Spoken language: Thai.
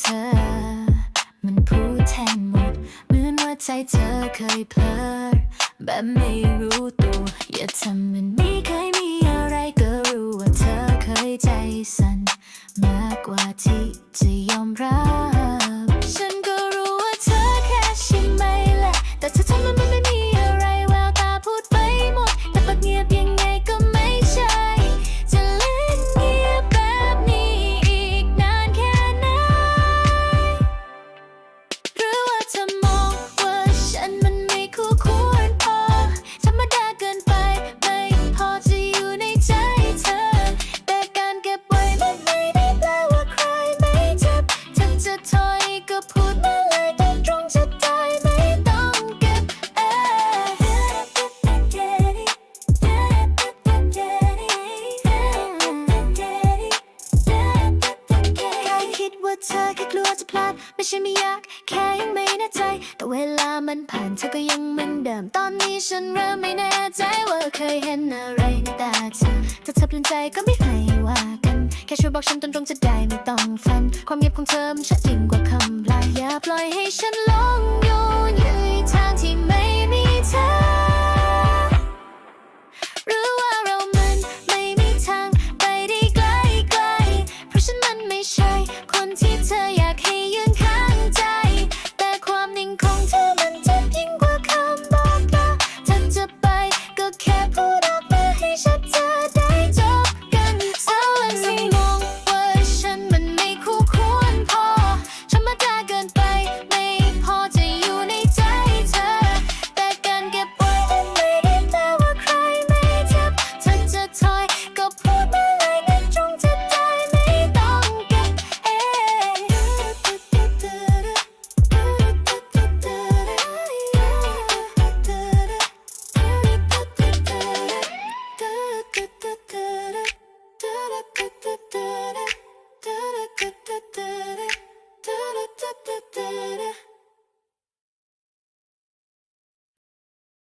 เธอ มันพูดแทนหมด เหมือนว่าใจเธอเคยเพลอแบบไม่รู้ตัว อย่าทำมันไม่เคยมีอะไรก็รู้ว่าเธอเคยใจสั่นมากกว่าที่จะยอมรับ พูดมาเลยตรงตรงๆจะได้ไม่ต้องเก็บเแค่คิดว่าเธอแค่กลัวจะพลาด ไม่ใช่ไม่อยาก แค่ยังไม่แน่ใจ แต่เวลามันผ่านเธอก็ยังเหมือนเดิม ตอนนี้ฉันเริ่มไม่แน่ใจว่าเคยเห็นอะไรในตาเธอถ้าเธอเปลี่ยนใจก็ไม่ให้ว่า แค่ช่วยบอกฉันตรงๆจะได้ไม่ต้องฟัน ความเงียบของเธอมันชัดยิ่งกว่าคำลาอย่าปล่